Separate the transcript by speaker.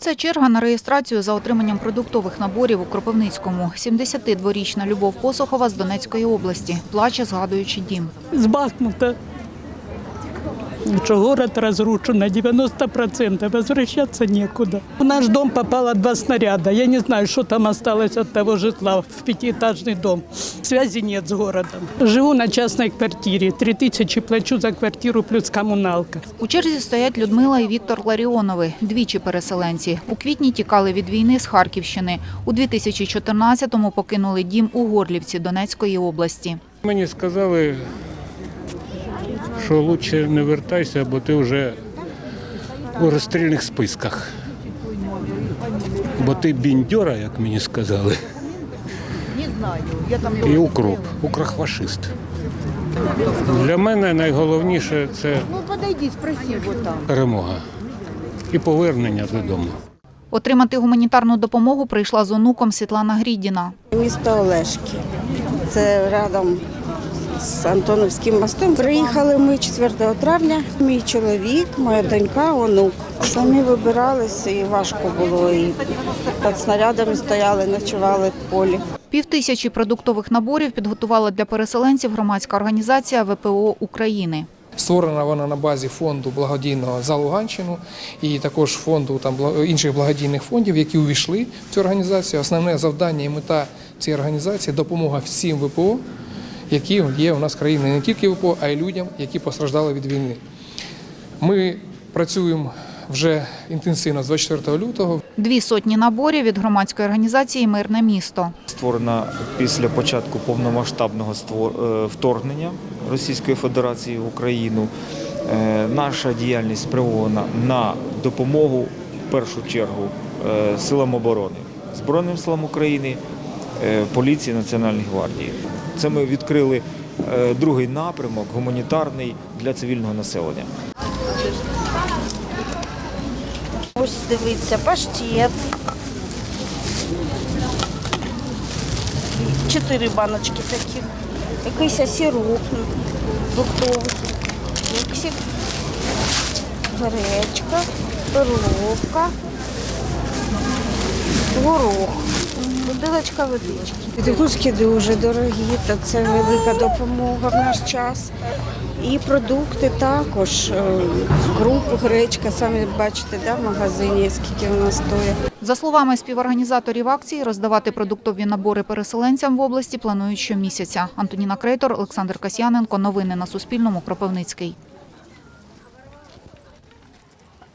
Speaker 1: Це черга на реєстрацію за отриманням продуктових наборів у Кропивницькому. 72-річна Любов Посохова з Донецької області. Плаче, згадуючи дім.
Speaker 2: з Бахмута Что город разрушен на 90%, возвращаться некуда. В наш дом попало два снаряда. Я не знаю, что там осталось от того житла в пятиэтажный дом. Связи нет с городом. Живу на частной квартире. Три тысячи плачу за квартиру плюс коммуналка.
Speaker 1: У черзі стоять Людмила і Віктор Ларіонови, двічі переселенці. У квітні тікали від війни з Харківщини. У 2014-му покинули дім у Горлівці Донецької області.
Speaker 3: Мені сказали, що краще не вертайся, бо ти вже у розстрільних списках. Бо ти біндьора, як мені сказали. І укроп, укрохфашист. Для мене найголовніше це перемога і повернення додому.
Speaker 1: Отримати гуманітарну допомогу прийшла з онуком Світлана Грідіна.
Speaker 4: Місто Олешки. Це рядом з Антоновським мостом. Приїхали ми 4 травня. Мій чоловік, моя донька, онук. Самі вибиралися і важко було. І під снарядами стояли, ночували в полі.
Speaker 1: Півтисячі продуктових наборів підготувала для переселенців громадська організація ВПО України.
Speaker 5: Створена вона на базі фонду благодійного за Луганщину і також фонду там інших благодійних фондів, які увійшли в цю організацію. Основне завдання і мета цієї організації допомога всім ВПО, які є у нас в країні не тільки ВПО, а й людям, які постраждали від війни. Ми працюємо вже інтенсивно з 24 лютого.
Speaker 1: Дві сотні наборів від громадської організації Мирне місто.
Speaker 6: створена після початку повномасштабного е, вторгнення Російської Федерації в Україну. Е, Наша діяльність спрямована на допомогу в першу чергу е, силам оборони, Збройним силам України, поліції Національної гвардії. Це ми відкрили е, другий напрямок гуманітарний для цивільного населення.
Speaker 4: Ось дивіться, паштет. Чотири баночки таких. Якийсь сироп фруктовий. Кексик. Гречка, перловка, горох. Бутилочка водички. Відгузки дуже дорогі, то це велика допомога в наш час. І продукти також. е, Круп, гречка, самі бачите, да, в магазині, скільки вона стоїть.
Speaker 1: За словами співорганізаторів акції, роздавати продуктові набори переселенцям в області планують щомісяця. Антоніна Крейтор, Олександр Касьяненко. Новини на Суспільному. Кропивницький.